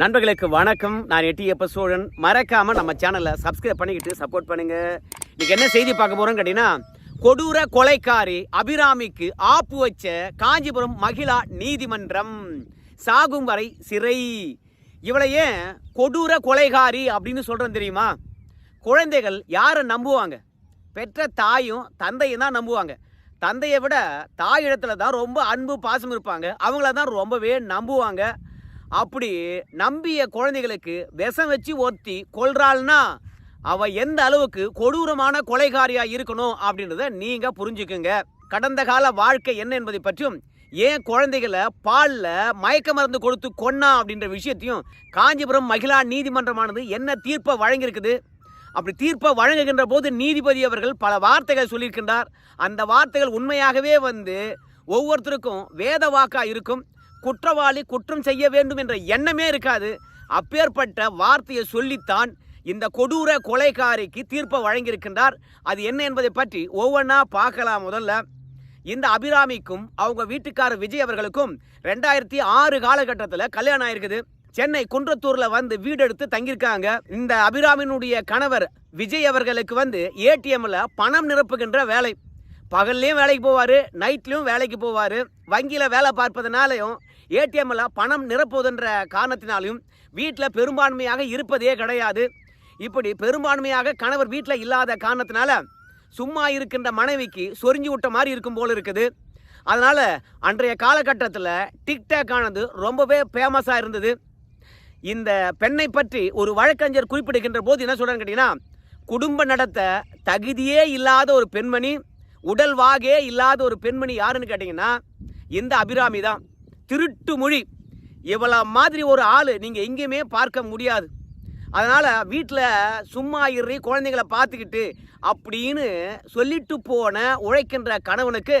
நண்பர்களுக்கு வணக்கம். நான் எட்டி எப்ப சோழன். மறக்காம நம்ம சேனலை சப்ஸ்கிரைப் பண்ணிக்கிட்டு சப்போர்ட் பண்ணுங்க. இன்னைக்கு என்ன செய்தி பார்க்க போறோம்னு கேட்டீங்கன்னா கொடூர கொலைக்காரி அபிராமிக்கு ஆப்பு வச்ச காஞ்சிபுரம் மகிழா நீதிமன்றம் சாகும் வரை சிறை. இவளை ஏன் கொடூர கொலைகாரி அப்படின்னு சொல்கிறோம் தெரியுமா? குழந்தைகள் யாரை நம்புவாங்க? பெற்ற தாயும் தந்தையும் தான் நம்புவாங்க. தந்தையை விட தாய் இடத்துல தான் ரொம்ப அன்பு பாசம் இருப்பாங்க. அவங்கள தான் ரொம்பவே நம்புவாங்க. அப்படி நம்பிய குழந்தைகளுக்கு விஷம் வச்சு ஒத்தி கொள்றாள்னா அவ எந்த அளவுக்கு கொடூரமான கொலைகாரியா இருக்கணும் அப்படின்றத நீங்க புரிஞ்சுக்குங்க. கடந்த கால வாழ்க்கை என்ன என்பதை பற்றியும் ஏன் குழந்தைகளை பாலில் மயக்க மருந்து கொடுத்து கொன்னா அப்படின்ற விஷயத்தையும் காஞ்சிபுரம் மகிழா நீதிமன்றமானது என்ன தீர்ப்பை வழங்கியிருக்குது? அப்படி தீர்ப்பை வழங்குகின்ற போது நீதிபதி அவர்கள் பல வார்த்தைகள் சொல்லியிருக்கின்றார். அந்த வார்த்தைகள் உண்மையாகவே வந்து ஒவ்வொருத்தருக்கும் வேத வாக்கா இருக்கும். குற்றவாளி குற்றம் செய்ய வேண்டும் என்ற எண்ணமே இருக்காது. அப்பேற்பட்ட வார்த்தையை சொல்லித்தான் இந்த கொடூர கொலைகாரிக்கு தீர்ப்பை வழங்கியிருக்கின்றார். அது என்ன என்பதை பற்றி ஒவ்வொன்றா பார்க்கலாம் முதல்ல. இந்த அபிராமிக்கும் அவங்க வீட்டுக்காரர் விஜய் அவர்களுக்கும் ரெண்டாயிரத்தி ஆறு காலகட்டத்தில் கல்யாணம் ஆயிருக்குது. சென்னை குன்றத்தூர்ல வந்து வீடு எடுத்து தங்கியிருக்காங்க. இந்த அபிராமினுடைய கணவர் விஜய் அவர்களுக்கு வந்து ஏடிஎம்ல பணம் நிரப்புகின்ற வேலை. பகல்லையும் வேலைக்கு போவார் நைட்லேயும் வேலைக்கு போவார். வங்கியில் வேலை பார்ப்பதனாலையும் ஏடிஎம்மில் பணம் நிரப்புவதுன்ற காரணத்தினாலையும் வீட்டில் பெரும்பான்மையாக இருப்பதே கிடையாது. இப்படி பெரும்பான்மையாக கணவர் வீட்டில் இல்லாத காரணத்தினால சும்மா இருக்கின்ற மனைவிக்கு சொரிஞ்சு விட்ட மாதிரி இருக்கும் போல் இருக்குது. அதனால் அன்றைய காலகட்டத்தில் டிக்டாக் ஆனது ரொம்பவே ஃபேமஸாக இருந்தது. இந்த பெண்ணை பற்றி ஒரு வழக்கறிஞர் குறிப்பிடுகின்ற போது என்ன சொல்கிறேன்னு கேட்டிங்கன்னா குடும்ப நடத்த தகுதியே இல்லாத ஒரு பெண்மணி உடல் வாகே இல்லாத ஒரு பெண்மணி யாருன்னு கேட்டிங்கன்னா இந்த அபிராமி தான். திருட்டு மொழி. இவ்வளோ மாதிரி ஒரு ஆள் நீங்கள் எங்கேயுமே பார்க்க முடியாது. அதனால் வீட்டில் சும்மா இறி குழந்தைங்கள பார்த்துக்கிட்டு அப்படின்னு சொல்லிட்டு போன உழைக்கின்ற கணவனுக்கு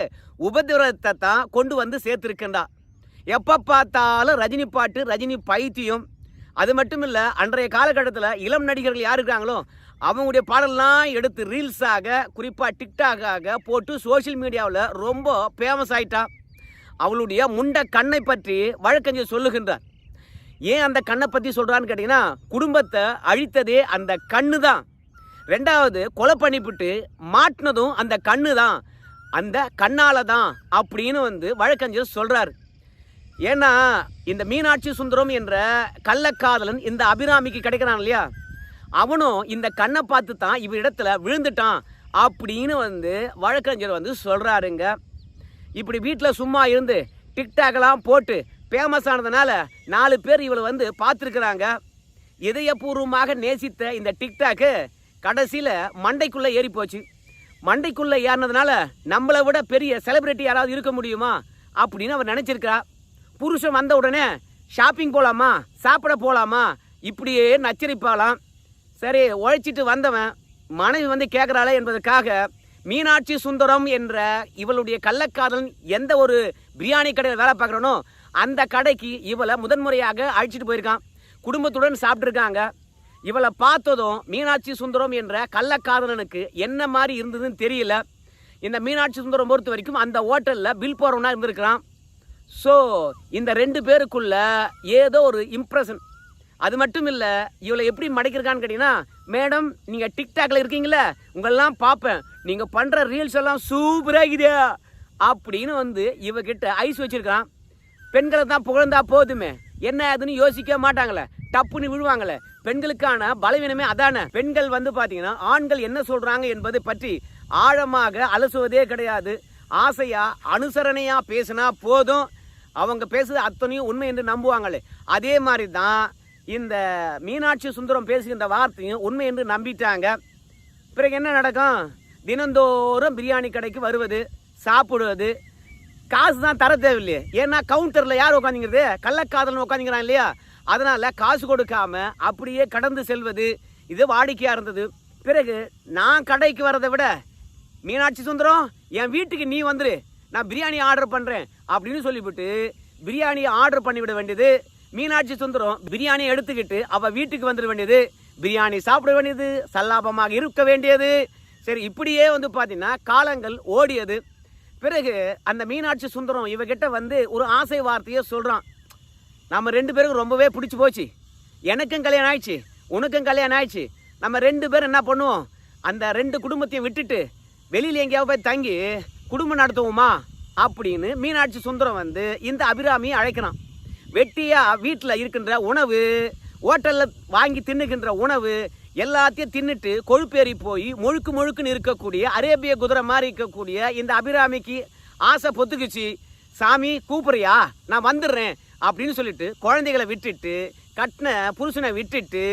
உபதிரவத்தை தான் கொண்டு வந்து சேர்த்துருக்கின்றா. எப்போ பார்த்தாலும் ரஜினி பாட்டு ரஜினி பைத்தியம். அது மட்டும் இல்லை அன்றைய காலகட்டத்தில் இளம் நடிகர்கள் யார் இருக்கிறாங்களோ அவங்களுடைய பாடல்லாம் எடுத்து ரீல்ஸாக குறிப்பாக டிக்டாக்காக போட்டு சோஷியல் மீடியாவில் ரொம்ப ஃபேமஸ் ஆயிட்டா. அவளுடைய முண்ட கண்ணை பற்றி வழக்கறிஞர் சொல்லுகின்றார். ஏன் அந்த கண்ணை பற்றி சொல்கிறான்னு கேட்டிங்கன்னா குடும்பத்தை அழித்ததே அந்த கண்ணு தான் ரெண்டாவது கொலை பண்ணிவிட்டு மாட்டினதும் அந்த கண்ணு தான் அந்த கண்ணால் தான் அப்படின்னு வந்து வழக்கறிஞர் சொல்கிறார் ஏன்னா இந்த மீனாட்சி சுந்தரம் என்ற கள்ளக்காதலன் இந்த அபிராமிக்கு கிடைக்கிறான் இல்லையா? அவனும் இந்த கண்ணை பார்த்து தான் இவ இடத்துல விழுந்துட்டான் அப்படின்னு வந்து வழக்கறிஞர் வந்து சொல்கிறாருங்க இப்படி வீட்டில் சும்மா இருந்து டிக்டாக்லாம் போட்டு ஃபேமஸ் ஆனதுனால நாலு பேர் இவளை வந்து பார்த்துருக்குறாங்க. இதயபூர்வமாக நேசித்த இந்த டிக்டாக்கு கடைசியில் மண்டைக்குள்ளே ஏறி போச்சு. மண்டைக்குள்ளே ஏறினதுனால நம்மளை விட பெரிய செலிபிரிட்டி யாராவது இருக்க முடியுமா அப்படின்னு அவர் நினச்சிருக்கா புருஷன் வந்த உடனே ஷாப்பிங் போகலாமா சாப்பிட போகலாமா இப்படியே நச்சரிப்பாளாம். சரி உழைச்சிட்டு வந்தவன் மனைவி வந்து கேட்குறாளே என்பதற்காக மீனாட்சி சுந்தரம் என்ற இவளுடைய கள்ளக்காரன் எந்த ஒரு பிரியாணி கடையில் வேலை பார்க்குறனோ அந்த கடைக்கு இவளை முதன்முறையாக அழைச்சிட்டு போயிருக்கான். குடும்பத்துடன் சாப்பிட்ருக்காங்க இவளை பார்த்ததும் மீனாட்சி சுந்தரம் என்ற கள்ளக்காதலனுக்கு என்ன மாதிரி இருந்ததுன்னு தெரியல. இந்த மீனாட்சி சுந்தரம் பொறுத்த வரைக்கும் அந்த ஹோட்டலில் பில் போகிறவனா இருந்திருக்கிறான். ஸோ இந்த ரெண்டு பேருக்குள்ள ஏதோ ஒரு இம்ப்ரெஷன் அது மட்டும் இல்லை இவளை எப்படி மடைக்கிறக்கான்னு கேட்டிங்கன்னா மேடம் நீங்கள் டிக்டாக்ல இருக்கீங்களே உங்களெல்லாம் பார்ப்பேன். நீங்கள் பண்ணுற ரீல்ஸ் எல்லாம் சூப்பராக இதே அப்படின்னு வந்து இவகிட்ட ஐஸ் வச்சுருக்கான் பெண்களை தான் புகழ்ந்தா போதுமே. என்ன அதுன்னு யோசிக்க மாட்டாங்களே. டப்புன்னு விழுவாங்களே. பெண்களுக்கான பலவீனமே அதானே. பெண்கள் வந்து பார்த்தீங்கன்னா ஆண்கள் என்ன சொல்கிறாங்க என்பதை பற்றி ஆழமாக அலசுவதே கிடையாது. ஆசையாக அனுசரணையாக பேசினா போதும். அவங்க பேசுறது அத்தனையும் உண்மை என்று நம்புவாங்களே. அதே மாதிரி தான் இந்த மீனாட்சி சுந்தரம் பேசுகின்ற வார்த்தையும் உண்மை என்று நம்பிட்டாங்க. பிறகு என்ன நடக்கும்? தினந்தோறும் பிரியாணி கடைக்கு வருவது சாப்பிடுவது காசு தான் தர தேவையில்லையே. ஏன்னா கவுண்டரில் யார் உட்காந்துங்கிறது கள்ளக்காதலன் உட்காந்துங்கிறான் இல்லையா? அதனால் காசு கொடுக்காம அப்படியே கடந்து செல்வது இது வாடிக்கையாக இருந்தது. பிறகு நான் கடைக்கு வரதை விட மீனாட்சி சுந்தரம் என் வீட்டுக்கு நீ வந்துரு. நான் பிரியாணி ஆர்டர் பண்ணுறேன் அப்படின்னு சொல்லிவிட்டு பிரியாணியை ஆர்டர் பண்ணிவிட வேண்டியது மீனாட்சி சுந்தரம் பிரியாணியை எடுத்துக்கிட்டு அவள் வீட்டுக்கு வந்துட வேண்டியது. பிரியாணி சாப்பிட வேண்டியது சல்லாபமாக இருக்க வேண்டியது. சரி இப்படியே வந்து பார்த்தீங்கன்னா காலங்கள் ஓடியது. பிறகு அந்த மீனாட்சி சுந்தரம் இவகிட்ட வந்து ஒரு ஆசை வார்த்தையை சொல்கிறான் நம்ம ரெண்டு பேருக்கும் ரொம்பவே பிடிச்சி போச்சு. எனக்கும் கல்யாணம் ஆயிடுச்சு உனக்கும் கல்யாணம் ஆயிடுச்சு. நம்ம ரெண்டு பேரும் என்ன பண்ணுவோம்? அந்த ரெண்டு குடும்பத்தையும் விட்டுட்டு வெளியில் எங்கேயாவது போய் தங்கி குடும்பம் நடத்துவோமா? அப்படின்னு மீனாட்சி சுந்தரம் வந்து இந்த அபிராமியை அழைக்கிறான். வெட்டியாக வீட்டில் இருக்கின்ற உணவு ஹோட்டலில் வாங்கி தின்னுகின்ற உணவு எல்லாத்தையும் தின்னுட்டு கொழுப்பேறி போய் முழுக்கு முழுக்குன்னு இருக்கக்கூடிய அரேபிய குதிரை மாதிரி இருக்கக்கூடிய இந்த அபிராமிக்கு ஆசை பொத்துக்குச்சு. சாமி கூப்பிட்றியா? நான் வந்துடுறேன் அப்படின்னு சொல்லிட்டு குழந்தைகளை விட்டுட்டு கட்டின புருஷனை விட்டுட்டு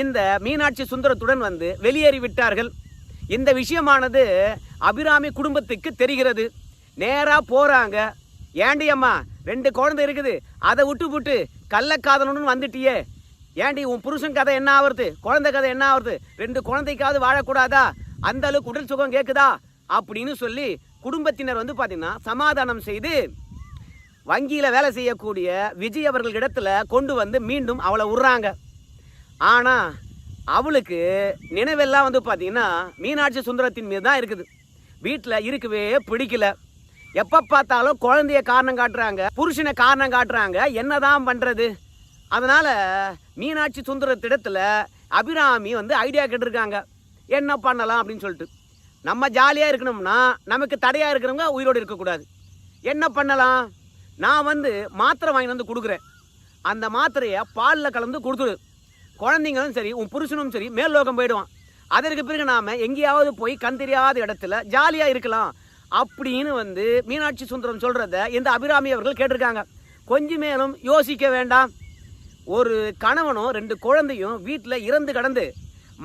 இந்த மீனாட்சி சுந்தரத்துடன் வந்து வெளியேறி விட்டார்கள். இந்த விஷயமானது அபிராமி குடும்பத்துக்கு தெரிகிறது. நேராக போகிறாங்க ஏண்டி அம்மா ரெண்டு குழந்தை இருக்குது. அதை விட்டு விட்டு கள்ளக்காதலன்னு வந்துட்டியே. ஏண்டி உன் புருஷன் கதை என்ன ஆகுறது குழந்தை கதை என்ன ஆகுறது ரெண்டு குழந்தைக்காவது வாழக்கூடாதா? அந்த அளவுக்கு உடல் சுகம் கேட்குதா அப்படின்னு சொல்லி குடும்பத்தினர் வந்து பார்த்தீங்கன்னா சமாதானம் செய்து வங்கியில் வேலை செய்யக்கூடிய விஜய் அவர்கள் இடத்துல கொண்டு வந்து மீண்டும் அவளை விட்றாங்க ஆனால் அவளுக்கு நினைவெல்லாம் வந்து பார்த்தீங்கன்னா மீனாட்சி சுந்தரத்தின் மீது தான் இருக்குது. வீட்டில் இருக்கவே பிடிக்கல. எப்போ பார்த்தாலும் குழந்தைய காரணம் காட்டுறாங்க புருஷனை காரணம் காட்டுறாங்க. என்னதான் பண்ணுறது அதனால் மீனாட்சி சுந்தரத்திடத்தில் அபிராமி வந்து ஐடியா கேட்டிருக்காங்க. என்ன பண்ணலாம் அப்படின்னு சொல்லிட்டு. நம்ம ஜாலியாக இருக்கணும்னா நமக்கு தடையாக இருக்கிறவங்க உயிரோடு இருக்கக்கூடாது. என்ன பண்ணலாம்? நான் வந்து மாத்திரை வாங்கி வந்து கொடுக்குறேன். அந்த மாத்திரையை பாலில் கலந்து கொடுத்துடு. குழந்தைங்களும் சரி உன் புருஷனும் சரி மேல் லோகம் போயிடுவான். அதற்கு பிறகு நாம் எங்கேயாவது போய் கண் தெரியாத இடத்துல ஜாலியாக இருக்கலாம் அப்படின்னு வந்து மீனாட்சி சுந்தரம் சொல்கிறத இந்த அபிராமி அவர்கள் கேட்டிருக்காங்க. கொஞ்சம் மேலும் யோசிக்க வேண்டாம். ஒரு கணவனும் ரெண்டு குழந்தையும் வீட்டில் இறந்து கடந்து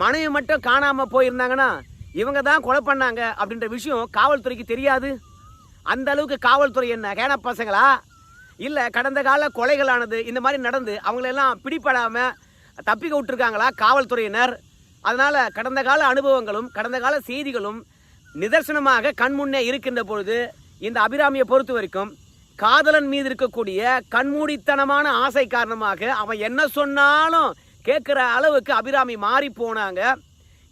மனைவி மட்டும் காணாமல் போயிருந்தாங்கன்னா இவங்க தான் கொலை பண்ணாங்க அப்படின்ற விஷயம் காவல்துறைக்கு தெரியாது. அந்த அளவுக்கு காவல்துறை என்ன கேன பசங்களா? இல்லை கடந்த கால கொலைகளானது இந்த மாதிரி நடந்து அவங்களெல்லாம் பிடிபடாமல் தப்பிக்க விட்டுருக்காங்களா காவல்துறையினர்? அதனால் கடந்த கால அனுபவங்களும் கடந்த கால செய்திகளும் நிதர்சனமாக கண்முன்னே இருக்கின்ற பொழுது இந்த அபிராமியை பொறுத்த வரைக்கும் காதலன் மீது இருக்கக்கூடிய கண்மூடித்தனமான ஆசை காரணமாக அவன் என்ன சொன்னாலும் கேட்குற அளவுக்கு அபிராமி மாறி போனாங்க.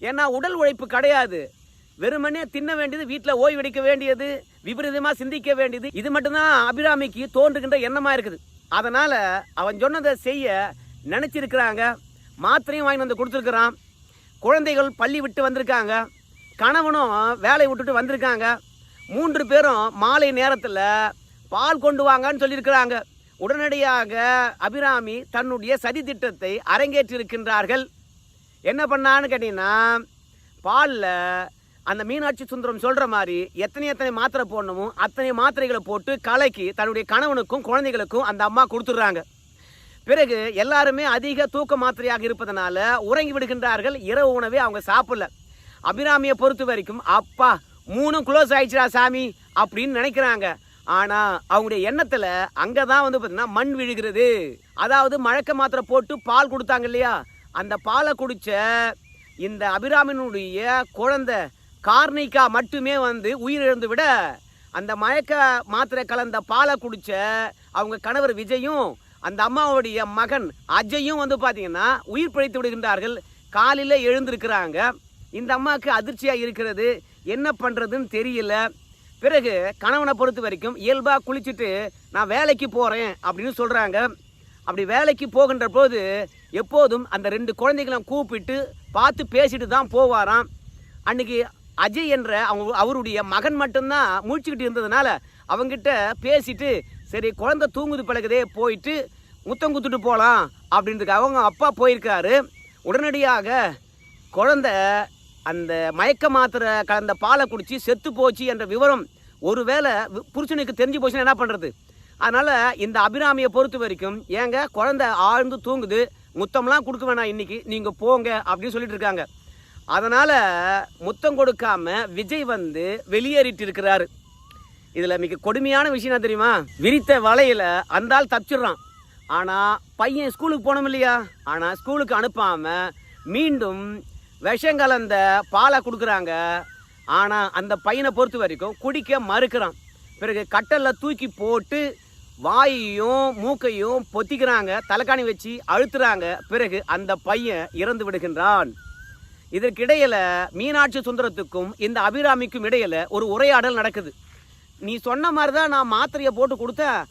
ஏன்னா உடல் உழைப்பு கிடையாது. வெறுமனே தின்ன வேண்டியது வீட்டில் ஓய்வெடுக்க வேண்டியது விபரீதமாக சிந்திக்க வேண்டியது இது மட்டும்தான் அபிராமிக்கு தோன்றுகின்ற எண்ணமாக இருக்குது. அதனால் அவன் சொன்னதை செய்ய நினச்சிருக்கிறாங்க. மாத்திரையும் வாங்கி வந்து கொடுத்துருக்குறான். குழந்தைகள் பள்ளி விட்டு வந்திருக்காங்க. கணவனும் வேலையை விட்டுட்டு வந்திருக்காங்க. மூன்று பேரும் மாலை நேரத்தில் பால் கொண்டு வாங்கன்னு சொல்லியிருக்கிறாங்க. உடனடியாக அபிராமி தன்னுடைய சதி திட்டத்தை அரங்கேற்றிருக்கின்றார்கள். என்ன பண்ணான்னு கேட்டிங்கன்னா பாலில் அந்த மீனாட்சி சுந்தரம் சொல்கிற மாதிரி எத்தனை எத்தனை மாத்திரை போடணுமோ அத்தனை மாத்திரைகளை போட்டு கலக்கி தன்னுடைய கணவனுக்கும் குழந்தைகளுக்கும் அந்த அம்மா கொடுத்துட்றாங்க. பிறகு எல்லாருமே அதிக தூக்க மாத்திரையாக இருப்பதனால உறங்கி விடுகின்றார்கள். இரவு உணவே அவங்க சாப்பிடல. அபிராமியை பொறுத்த வரைக்கும் அப்பா மூணும் க்ளோஸ் ஆயிடுச்சுடா சாமி அப்படின்னு நினைக்கிறாங்க. ஆனால் அவங்களுடைய எண்ணத்தில் அங்கே தான் வந்து பார்த்தீங்கன்னா மண் விழுகிறது. அதாவது மழக்க மாத்திரை போட்டு பால் கொடுத்தாங்க இல்லையா? அந்த பாலை குடித்த இந்த அபிராமினுடைய குழந்தை கார்னிக்கா மட்டுமே வந்து உயிரிழந்து விட அந்த மயக்க மாத்திரை கலந்த பாலை குடித்த அவங்க கணவர் விஜயும் அந்த அம்மாவுடைய மகன் அஜயும் வந்து பார்த்தீங்கன்னா உயிர் பிழைத்து விடுகின்றார்கள். காலையில் எழுந்திருக்கிறாங்க. இந்த அம்மாவுக்கு அதிர்ச்சியாக இருக்கிறது. என்ன பண்ணுறதுன்னு தெரியல. பிறகு கணவனை பொறுத்த வரைக்கும் இயல்பாக குளிச்சுட்டு நான் வேலைக்கு போகிறேன் அப்படின்னு சொல்கிறாங்க அப்படி வேலைக்கு போகின்ற போது எப்போதும் அந்த ரெண்டு குழந்தைகளும் கூப்பிட்டு பார்த்து பேசிட்டு தான் போவாராம். அன்றைக்கி அஜய் என்ற அவங்க அவருடைய மகன் மட்டும்தான் முழிச்சுக்கிட்டு இருந்ததுனால அவங்ககிட்ட பேசிட்டு சரி குழந்தை தூங்குது பழகுதே போயிட்டு முத்தம் குத்துட்டு போகலாம் அப்படின்றதுக்கு அவங்க அப்பா போயிருக்காரு. உடனடியாக குழந்தை அந்த மயக்க மாத்திரை கலந்த பாலை குடித்து செத்து போச்சு என்ற விவரம் ஒருவேளை புருஷனுக்கு தெரிஞ்சு போச்சுன்னா என்ன பண்ணுறது அதனால் இந்த அபிராமியை பொறுத்த வரைக்கும் ஏங்க குழந்தை ஆழ்ந்து தூங்குது முத்தம்லாம் கொடுக்க வேணாம் இன்றைக்கி நீங்கள் போங்க அப்படின்னு சொல்லிட்டு இருக்காங்க. அதனால் முத்தம் கொடுக்காம விஜய் வந்து வெளியேறிட்டு இருக்கிறாரு. இதில் மிக கொடுமையான விஷயம் என்ன தெரியுமா? விரித்த வலையில் அந்த ஆள் தப்பிச்சிடுறான். ஆனால் பையன் ஸ்கூலுக்கு போனோம் இல்லையா? ஆனால் ஸ்கூலுக்கு அனுப்பாமல் மீண்டும் விஷம் கலந்த பாலை கொடுக்குறாங்க. ஆனால் அந்த பையனை பொறுத்த வரைக்கும் குடிக்க மறுக்கிறான். பிறகு கட்டலில் தூக்கி போட்டு வாயையும் மூக்கையும் பொத்திக்கிறாங்க. தலைக்காணி வச்சு அழுத்துறாங்க. பிறகு அந்த பையன் இறந்து விடுகின்றான். இதற்கிடையில் மீனாட்சி சுந்தரத்துக்கும் இந்த அபிராமிக்கும் இடையில் ஒரு உரையாடல் நடக்குது. நீ சொன்ன மாதிரி தான் நான் மாத்திரையை போட்டு கொடுத்தேன்.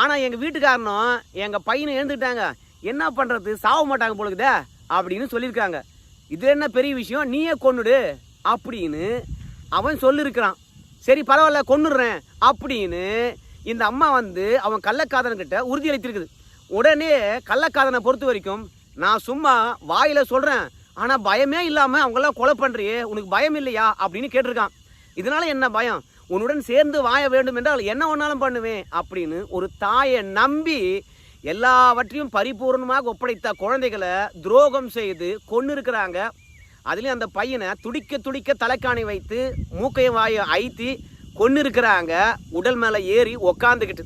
ஆனால் எங்கள் வீட்டுக்காரனும் எங்கள் பையனை எழுந்துட்டாங்க என்ன பண்ணுறது சாவ மாட்டாங்க பொழுதுதே அப்படின்னு சொல்லியிருக்காங்க. இது என்ன பெரிய விஷயம்? நீயே கொன்னுடு. அப்படின்னு அவன் சொல்லியிருக்கிறான் சரி பரவாயில்ல கொன்னுடுறேன். அப்படின்னு இந்த அம்மா வந்து அவன் கள்ளக்காதன்கிட்ட உறுதி அளித்திருக்குது. உடனே கள்ளக்காதனை பொறுத்த வரைக்கும் நான் சும்மா வாயில் சொல்கிறேன் ஆனால் பயமே இல்லாமல் அவங்களாம் கொலை பண்ணுறியே உனக்கு பயம் இல்லையா? அப்படின்னு கேட்டிருக்கான். இதனால என்ன பயம்? உன்னுடன் சேர்ந்து வாய வேண்டும் என்றால் என்ன ஒன்றாலும் பண்ணுவேன் அப்படின்னு ஒரு தாயை நம்பி எல்லாவற்றையும் பரிபூர்ணமாக ஒப்படைத்த குழந்தைகளை துரோகம் செய்து கொண்டு இருக்கிறாங்க அதுலேயும் அந்த பையனை துடிக்க துடிக்க தலைக்காணி வைத்து மூக்கையும் வாயை ஐத்தி கொண்டு இருக்கிறாங்க உடல் மேலே ஏறி உக்காந்துக்கிட்டு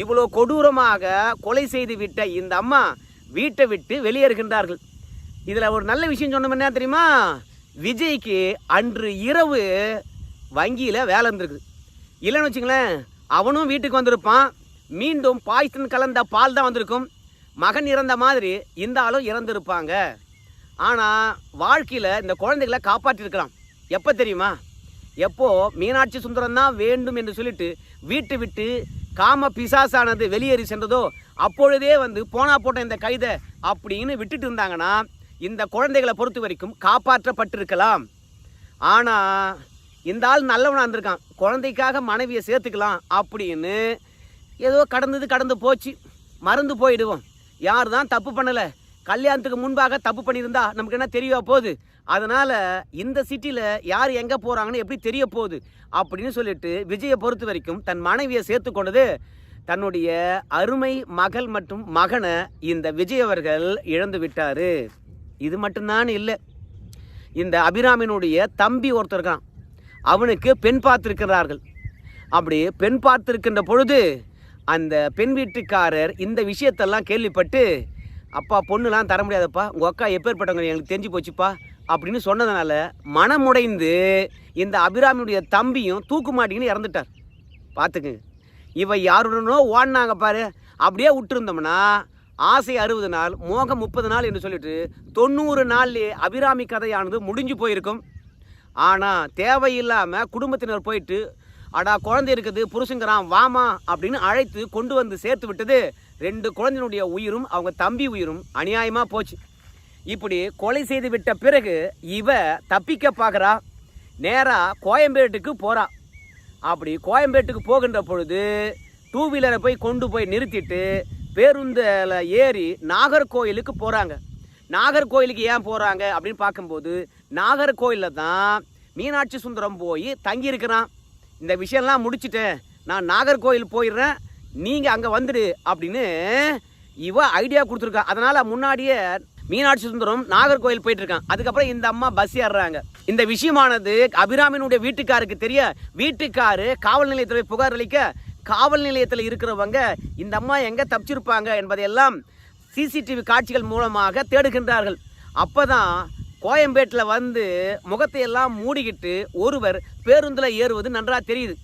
இவ்வளோ கொடூரமாக கொலை செய்து விட்ட இந்த அம்மா வீட்டை விட்டு வெளியேறுகின்றார்கள். இதில் ஒரு நல்ல விஷயம் சொன்னோம் என்ன தெரியுமா? விஜய்க்கு அன்று இரவு வங்கியில் வேலை இருந்திருக்குது இல்லைன்னு வச்சுங்களேன் அவனும் வீட்டுக்கு வந்திருப்பான். மீண்டும் பாய்சன் கலந்த பால் தான் வந்திருக்கும். மகன் இறந்த மாதிரி இந்த ஆளும் இறந்துருப்பாங்க. ஆனால் வாழ்க்கையில் இந்த குழந்தைகளை காப்பாற்றிருக்கலாம். எப்போ தெரியுமா? எப்போ மீனாட்சி சுந்தரம் தான் வேண்டும் என்று சொல்லிட்டு வீட்டை விட்டு காம பிசாசானது வெளியேறி சென்றதோ அப்பொழுதே வந்து போனா போட்ட இந்த கைதை அப்படின்னு விட்டுட்டு இருந்தாங்கன்னா இந்த குழந்தைகளை பொறுத்த வரைக்கும் காப்பாற்றப்பட்டிருக்கலாம். ஆனால் இந்த ஆள் நல்லவனாக இருந்திருக்கான். குழந்தைக்காக மனைவியை சேர்த்துக்கலாம் அப்படின்னு ஏதோ கடந்தது கடந்து போச்சு. மறந்து போயிடுவோம். யார் தான் தப்பு பண்ணலை? கல்யாணத்துக்கு முன்பாக தப்பு பண்ணியிருந்தா நமக்கு என்ன தெரிய போகுது? அதனால் இந்த சிட்டியில் யார் எங்கே போகிறாங்கன்னு எப்படி தெரிய போகுது? அப்படின்னு சொல்லிட்டு விஜயை பொறுத்த வரைக்கும் தன் மனைவியை சேர்த்து கொண்டது தன்னுடைய அருமை மகள் மற்றும் மகனை இந்த விஜய் அவர்கள் இழந்து விட்டார். இது மட்டும்தான் இல்லை. இந்த அபிராமினுடைய தம்பி ஒருத்தர் இருக்கான். அவனுக்கு பெண் பார்த்துருக்கிறார்கள். அப்படி பெண் பார்த்துருக்கின்ற பொழுது அந்த பெண் வீட்டுக்காரர் இந்த விஷயத்தெல்லாம் கேள்விப்பட்டு அப்பா பொண்ணுலாம் தர முடியாதப்பா. உங்கள் அக்கா எப்பேற்பட்டவங்க எனக்கு தெரிஞ்சு போச்சுப்பா. அப்படின்னு சொன்னதுனால மனமுடைந்து இந்த அபிராமியுடைய தம்பியும் தூக்கு மாட்டிங்கன்னு இறந்துட்டார். பார்த்துக்குங்க. இவ யாருடனோ ஓடினாங்க பாரு. அப்படியே விட்டுருந்தோம்னா ஆசை அறுபது நாள் மோகம் முப்பது நாள் என்று சொல்லிட்டு தொண்ணூறு நாள்லேயே அபிராமி கதையானது முடிஞ்சு போயிருக்கும். ஆனால் தேவையில்லாமல் குடும்பத்தினர் போயிட்டு அடா குழந்தை இருக்குது புருஷங்கிறான் வாமா அப்படின்னு அழைத்து கொண்டு வந்து சேர்த்து விட்டது. ரெண்டு குழந்தையினுடைய உயிரும் அவங்க தம்பி உயிரும் அநியாயமாக போச்சு. இப்படி கொலை செய்து விட்ட பிறகு இவ தப்பிக்க பார்க்குறா. நேராக கோயம்பேட்டுக்கு போகிறா அப்படி கோயம்பேட்டுக்கு போகின்ற பொழுது டூ வீலரை போய் கொண்டு போய் நிறுத்திட்டு பேருந்தில் ஏறி நாகர்கோயிலுக்கு போகிறாங்க நாகர்கோயிலுக்கு ஏன் போகிறாங்க அப்படின்னு பார்க்கும்போது நாகர்கோயிலில் தான் மீனாட்சி சுந்தரம் போய் தங்கியிருக்கிறான். இந்த விஷயம்லாம் முடிச்சிட்டேன். நான் நாகர்கோயில் போயிடுறேன். நீங்கள் அங்கே வந்துடு அப்படின்னு இவ ஐடியா கொடுத்துருக்கா. அதனால் முன்னாடியே மீனாட்சி சுந்தரம் நாகர்கோயில் போயிட்டு இருக்கான் அதுக்கப்புறம் இந்த அம்மா பஸ் ஏறுறாங்க. இந்த விஷயமானது அபிராமினுடைய வீட்டுக்காருக்கு தெரிய வீட்டுக்காரு காவல் நிலையத்தில் புகார் அளிக்க காவல் நிலையத்தில் இருக்கிறவங்க இந்த அம்மா எங்கே தப்பிச்சிருப்பாங்க என்பதையெல்லாம் சிசிடிவி காட்சிகள் மூலமாக தேடுகின்றார்கள். அப்பதான் கோயம்பேட்டில் வந்து முகத்தையெல்லாம் மூடிக்கிட்டு ஒருவர் பேருந்தில் ஏறுவது நன்றாக தெரியுது.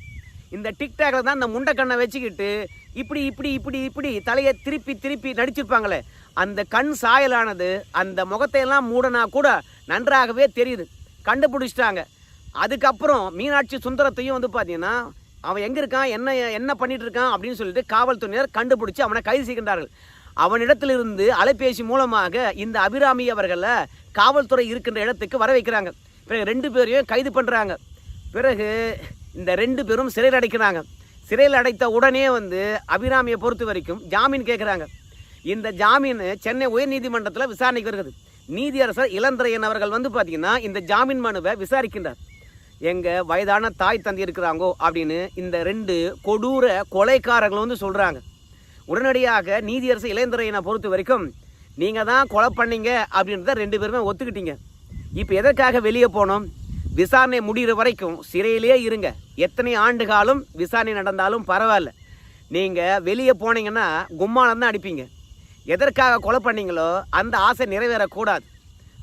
இந்த டிக்டாக்ல தான் இந்த முண்டைக்கண்ணை வச்சுக்கிட்டு இப்படி இப்படி இப்படி இப்படி தலையை திருப்பி திருப்பி நடிச்சிருப்பாங்களே. அந்த கண் சாயலானது அந்த முகத்தையெல்லாம் மூடனா கூட நன்றாகவே தெரியுது. கண்டுபிடிச்சிட்டாங்க. அதுக்கப்புறம் மீனாட்சி சுந்தரத்தையும் வந்து பார்த்தீங்கன்னா அவன் எங்கே இருக்கான்? என்ன என்ன பண்ணிட்டு இருக்கான்? அப்படின்னு சொல்லிட்டு காவல்துறையினர் கண்டுபிடிச்சி அவனை கைது செய்கின்றார்கள். அவனிடத்திலிருந்து அலைபேசி மூலமாக இந்த அபிராமி அவர்களை காவல்துறை இருக்கின்ற இடத்துக்கு வர வைக்கிறாங்க. பிறகு ரெண்டு பேரையும் கைது பண்ணுறாங்க பிறகு இந்த ரெண்டு பேரும் சிறையில் அடைக்கிறாங்க. சிறையில் அடைத்த உடனே வந்து அபிராமியை பொறுத்த வரைக்கும் ஜாமீன் கேட்குறாங்க இந்த ஜாமீன் சென்னை உயர்நீதிமன்றத்தில் விசாரணைக்கு வருகிறது. நீதியரசர் இளந்திரையன் அவர்கள் வந்து பார்த்திங்கன்னா இந்த ஜாமீன் மனுவை விசாரிக்கின்றார். எங்கள் வயதான தாய் தந்தை இருக்கிறாங்கோ அப்படின்னு இந்த ரெண்டு கொடூர கொலைக்காரர்கள் வந்து சொல்கிறாங்க உடனடியாக நீதியரசு இளையந்துறையினை பொறுத்த வரைக்கும் நீங்கள் தான் கொலை பண்ணீங்க அப்படின்றத ரெண்டு பேருமே ஒத்துக்கிட்டீங்க. இப்போ எதற்காக வெளியே போனோம்? விசாரணை முடிகிற வரைக்கும் சிறையிலே இருங்க. எத்தனை ஆண்டு காலம் விசாரணை நடந்தாலும் பரவாயில்ல. நீங்கள் வெளியே போனீங்கன்னா கும்மானம் தான் அடிப்பீங்க. எதற்காக கொலை பண்ணீங்களோ அந்த ஆசை நிறைவேறக்கூடாது.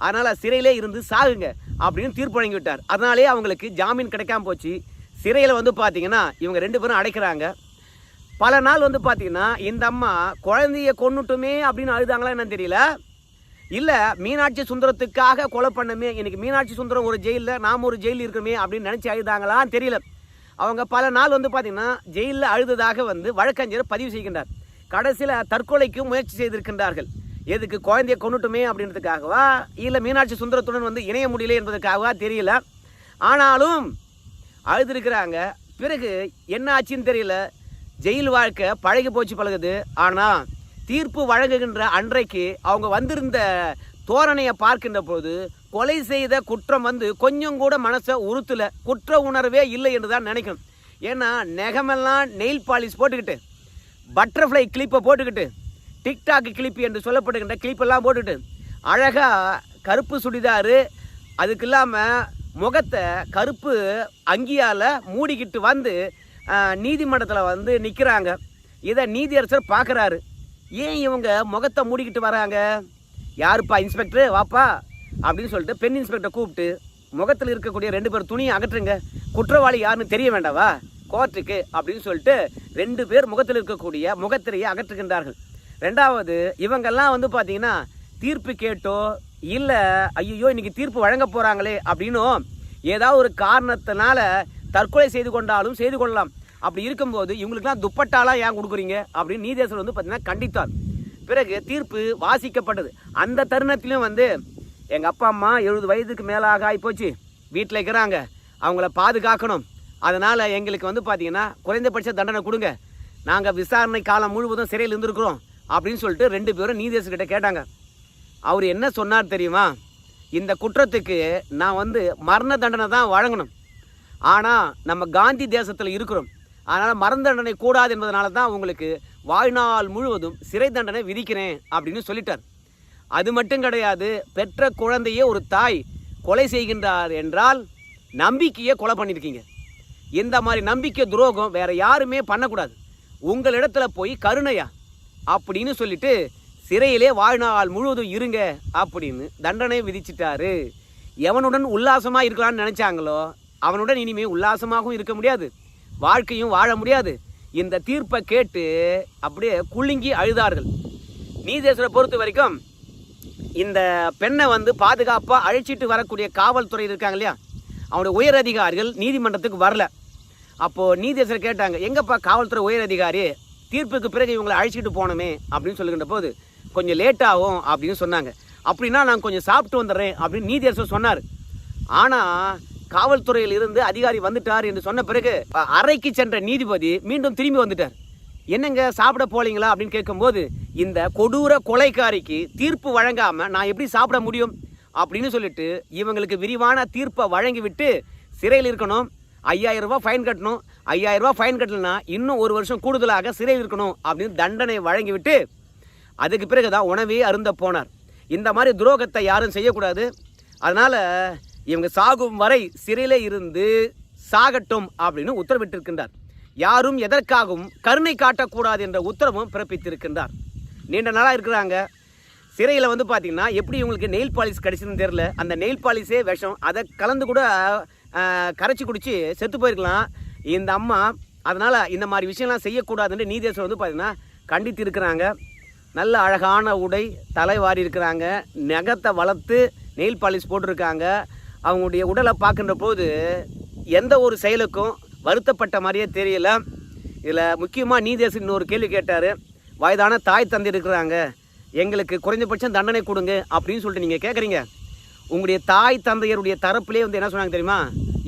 அதனால் சிறையிலே இருந்து சாகுங்க அப்படின்னு தீர்ப்பு வழங்கி விட்டார் அதனாலே அவங்களுக்கு ஜாமீன் கிடைக்காம போச்சு. சிறையில் வந்து பார்த்தீங்கன்னா இவங்க ரெண்டு பேரும் அடைக்கிறாங்க. பல நாள் வந்து பார்த்தீங்கன்னா இந்த அம்மா குழந்தைய கொன்னுட்டுமே அப்படின்னு அழுதாங்களா என்னன்னு தெரியல. இல்லை மீனாட்சி சுந்தரத்துக்காக கொலை பண்ணமே இன்னைக்கு மீனாட்சி சுந்தரம் ஒரு ஜெயிலில் நாம் ஒரு ஜெயில் இருக்கணுமே அப்படின்னு நினச்சி அழுதாங்களான்னு தெரியல. அவங்க பல நாள் வந்து பார்த்தீங்கன்னா ஜெயிலில் அழுததாக வந்து வழக்கறிஞர் பதிவு செய்கின்றார். கடைசியில் தற்கொலைக்கு முயற்சி செய்திருக்கின்றார்கள். எதுக்கு குழந்தைய கொண்டுட்டுமே அப்படின்றதுக்காகவா? இல்லை மீனாட்சி சுந்தரத்துடன் வந்து இணைய முடியல என்பதற்காகவா தெரியல. ஆனாலும் அழுதுருக்கிறாங்க. பிறகு என்ன ஆச்சுன்னு தெரியல. ஜெயில் வாழ்க்கை பழகி போச்சு பழகுது. ஆனால் தீர்ப்பு வழங்குகின்ற அன்றைக்கு அவங்க வந்திருந்த தோரணையை பார்க்கின்ற போது கொலை செய்த குற்றம் வந்து கொஞ்சம் கூட மனசை உறுத்தல. குற்ற உணர்வே இல்லை என்று தான் நினைக்கணும். ஏன்னா நெகமெல்லாம் நெயில் பாலிஷ் போட்டுக்கிட்டு பட்டர்ஃப்ளை கிளிப்பை போட்டுக்கிட்டு டிக்டாக் கிளிப்பு என்று சொல்லப்படுகின்ற கிளிப்பெல்லாம் போட்டுக்கிட்டு அழகாக கருப்பு சுடிதாரு அதுக்கு இல்லாமல் முகத்தை கருப்பு அங்கியால் மூடிக்கிட்டு வந்து நீதிமன்றத்தில் வந்து நிற்கிறாங்க இதை நீதியரசர் பார்க்குறாரு ஏன் இவங்க முகத்தை மூடிக்கிட்டு வராங்க? யாருப்பா இன்ஸ்பெக்டர்? வாப்பா அப்படின்னு சொல்லிட்டு பெண் இன்ஸ்பெக்டரை கூப்பிட்டு முகத்தில் இருக்கக்கூடிய ரெண்டு பேர் துணியை அகற்றுங்க. குற்றவாளி யாருன்னு தெரிய வேண்டாவா? கோர்ட்டுக்கு அப்படின்னு சொல்லிட்டு ரெண்டு பேர் முகத்தில் இருக்கக்கூடிய முகத்திரையை அகற்றுகின்றார்கள். ரெண்டாவது இவங்கெல்லாம் வந்து பார்த்தீங்கன்னா தீர்ப்பு கேட்டோ இல்லை ஐயோ இன்னைக்கு தீர்ப்பு வழங்க போகிறாங்களே அப்படின்னும் ஏதாவது ஒரு காரணத்தினால தற்கொலை செய்து கொண்டாலும் செய்து கொள்ளலாம். அப்படி இருக்கும்போது இவங்களுக்குலாம் துப்பட்டாலாம் ஏன் கொடுக்குறீங்க? அப்படின்னு நீதேசர் வந்து பார்த்தீங்கன்னா கண்டித்தார். பிறகு தீர்ப்பு வாசிக்கப்பட்டது. அந்த தருணத்திலும் வந்து எங்கள் அப்பா அம்மா எழுபது வயதுக்கு மேலாக ஆகிப்போச்சு. வீட்டில் இருக்கிறாங்க. அவங்கள பாதுகாக்கணும். அதனால் எங்களுக்கு வந்து பார்த்தீங்கன்னா குறைந்தபட்ச தண்டனை கொடுங்க. நாங்கள் விசாரணை காலம் முழுவதும் சிறையில் இருந்திருக்கிறோம் அப்படின்னு சொல்லிட்டு ரெண்டு பேரும் நீதேசர்கிட்ட கேட்டாங்க. அவர் என்ன சொன்னார் தெரியுமா? இந்த குற்றத்துக்கு நான் வந்து மரண தண்டனை தான் வழங்கணும். ஆனால் நம்ம காந்தி தேசத்தில் இருக்கிறோம். அதனால் மரண தண்டனை கூடாது என்பதனால தான் உங்களுக்கு வாழ்நாள் முழுவதும் சிறை தண்டனை விதிக்கிறேன் அப்படின்னு சொல்லிட்டார். அது மட்டும் கிடையாது பெற்ற குழந்தையே ஒரு தாய் கொலை செய்கின்றார் என்றால் நம்பிக்கையை கொலை பண்ணியிருக்கீங்க இந்த மாதிரி நம்பிக்கை துரோகம் வேற யாருமே பண்ணக்கூடாது. உங்களிடத்துல போய் கருணையா அப்படின்னு சொல்லிட்டு சிறையிலே வாழ்நாள் முழுவதும் இருங்க அப்படின்னு தண்டனை விதிச்சிட்டாரு. எவனுடன் உல்லாசமாக இருக்கலாம்னு நினச்சாங்களோ அவனுடன் இனிமே உல்லாசமாகவும் இருக்க முடியாது. வாழ்க்கையும் வாழ முடியாது. இந்த தீர்ப்பை கேட்டு அப்படியே குலுங்கி அழுதார்கள். நீதேசரை பொறுத்த வரைக்கும் இந்த பெண்ணை வந்து பாதுகாப்பாக அழைச்சிட்டு வரக்கூடிய காவல்துறை இருக்காங்க இல்லையா? அவனுடைய உயர் அதிகாரிகள் நீதிமன்றத்துக்கு வரல. அப்போது நீதேசர் கேட்டாங்க எங்கப்பா காவல்துறை உயர் அதிகாரி? தீர்ப்புக்கு பிறகு இவங்களை அழைச்சிட்டு போனோமே அப்படின்னு சொல்லுகின்ற போது கொஞ்சம் லேட்டாகும் அப்படின்னு சொன்னாங்க. அப்படின்னா நான் கொஞ்சம் சாப்பிட்டு வந்துடுறேன் அப்படின்னு நீதியரசர் சொன்னார். ஆனால் காவல்துறையில் இருந்து அதிகாரி வந்துட்டார் என்று சொன்ன பிறகு அறைக்கு சென்ற நீதிபதி மீண்டும் திரும்பி வந்துட்டார். என்னங்க சாப்பிட போலீங்களா? அப்படின்னு கேட்கும்போது இந்த கொடூர கொலைக்காரிக்கு தீர்ப்பு வழங்காம நான் எப்படி சாப்பிட முடியும்? அப்படின்னு சொல்லிட்டு இவங்களுக்கு விரிவான தீர்ப்பை வழங்கிவிட்டு சிறையில் இருக்கணும். ஐயாயிரம் ரூபாய் ஃபைன் கட்டணும். ஐயாயிரம் ரூபாய் ஃபைன் கட்டலனா இன்னும் ஒரு வருஷம் கூடுதலாக சிறையில் இருக்கணும் அப்படின்னு தண்டனை வழங்கிவிட்டு அதுக்கு பிறகு தான் உணவே அருந்த போனார். இந்த மாதிரி துரோகத்தை யாரும் செய்யக்கூடாது. அதனால் இவங்க சாகும் வரை சிறையில் இருந்து சாகட்டும் அப்படின்னு உத்தரவிட்டிருக்கின்றார். யாரும் எதற்காகவும் கருணை காட்டக்கூடாது என்ற உத்தரவும் பிறப்பித்திருக்கின்றார். நீண்ட நாளாக இருக்கிறாங்க. சிறையில் வந்து பார்த்திங்கன்னா எப்படி இவங்களுக்கு நெயில் பாலிஷ் கிடைச்சதுன்னு தெரில அந்த நெயில் பாலிஷே விஷம். அதை கலந்து கூட கரைச்சி குடித்து செத்து போயிருக்கலாம். இந்த அம்மா அதனால் இந்த மாதிரி விஷயம்லாம் செய்யக்கூடாதுன்னு நீதேசம் வந்து பார்த்திங்கன்னா கண்டித்து இருக்கிறாங்க நல்ல அழகான உடை தலைவாரி இருக்கிறாங்க. நகத்தை வளர்த்து நெயில் பாலிஷ் போட்டிருக்காங்க. அவங்களுடைய உடலை பார்க்கின்ற போது எந்த ஒரு செயலுக்கும் வருத்தப்பட்ட மாதிரியே தெரியல. இதில் முக்கியமாக நீதேசன் இன்னொரு கேள்வி கேட்டார். வயதான தாய் தந்தை இருக்கிறாங்க. எங்களுக்கு குறைஞ்சபட்சம் தண்டனை கொடுங்க அப்படின்னு சொல்லிட்டு நீங்கள் கேட்குறீங்க உங்களுடைய தாய் தந்தையருடைய தரப்புலேயே வந்து என்ன சொன்னாங்க தெரியுமா?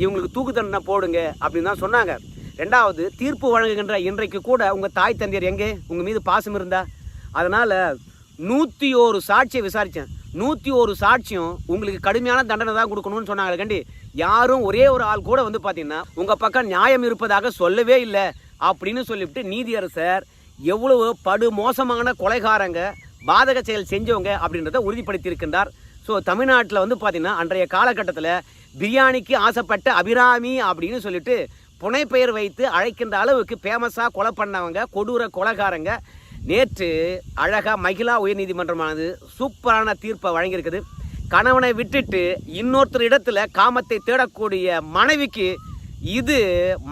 இவங்களுக்கு தூக்கு தண்டனை போடுங்க அப்படின்னு தான் சொன்னாங்க. ரெண்டாவது தீர்ப்பு வழங்குகின்ற இன்றைக்கு கூட உங்கள் தாய் தந்தையர் எங்கே? உங்கள் மீது பாசம் இருந்தா? அதனால் நூற்றி ஒரு சாட்சியை விசாரித்தேன் நூற்றி ஒரு சாட்சியம் உங்களுக்கு கடுமையான தண்டனை தான் கொடுக்கணும்னு சொன்னாங்க கண்டி. யாரும் ஒரே ஒரு ஆள் கூட வந்து பார்த்தீங்கன்னா உங்கள் பக்கம் நியாயம் இருப்பதாக சொல்லவே இல்லை அப்படின்னு சொல்லிவிட்டு நீதியரசர் எவ்வளவு படு மோசமான கொலைகாரங்க பாதக செயல் செஞ்சவங்க அப்படின்றத உறுதிப்படுத்தியிருக்கின்றார். ஸோ தமிழ்நாட்டில் வந்து பார்த்தீங்கன்னா அன்றைய காலகட்டத்தில் பிரியாணிக்கு ஆசைப்பட்ட அபிராமி அப்படின்னு சொல்லிட்டு புனைப்பெயர் வைத்து அழைக்கின்ற அளவுக்கு ஃபேமஸாக கொலை பண்ணவங்க கொடூர கொலைகாரங்க நேற்று அழகா மகிழா உயர்நீதிமன்றமானது சூப்பரான தீர்ப்பை வழங்கியிருக்குது. கணவனை விட்டுட்டு இன்னொருத்தர் இடத்துல காமத்தை தேடக்கூடிய மனைவிக்கு இது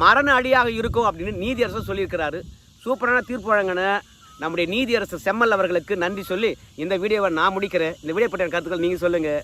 மரண அடியாக இருக்கும் அப்படின்னு நீதியரசர் சொல்லியிருக்கிறாரு. சூப்பரான தீர்ப்பு வழங்கின நம்முடைய நீதியரசர் செம்மல் அவர்களுக்கு நன்றி சொல்லி இந்த வீடியோவை நான் முடிக்கிறேன். இந்த வீடியோ பற்றிய கருத்துக்கள் நீங்கள் சொல்லுங்கள்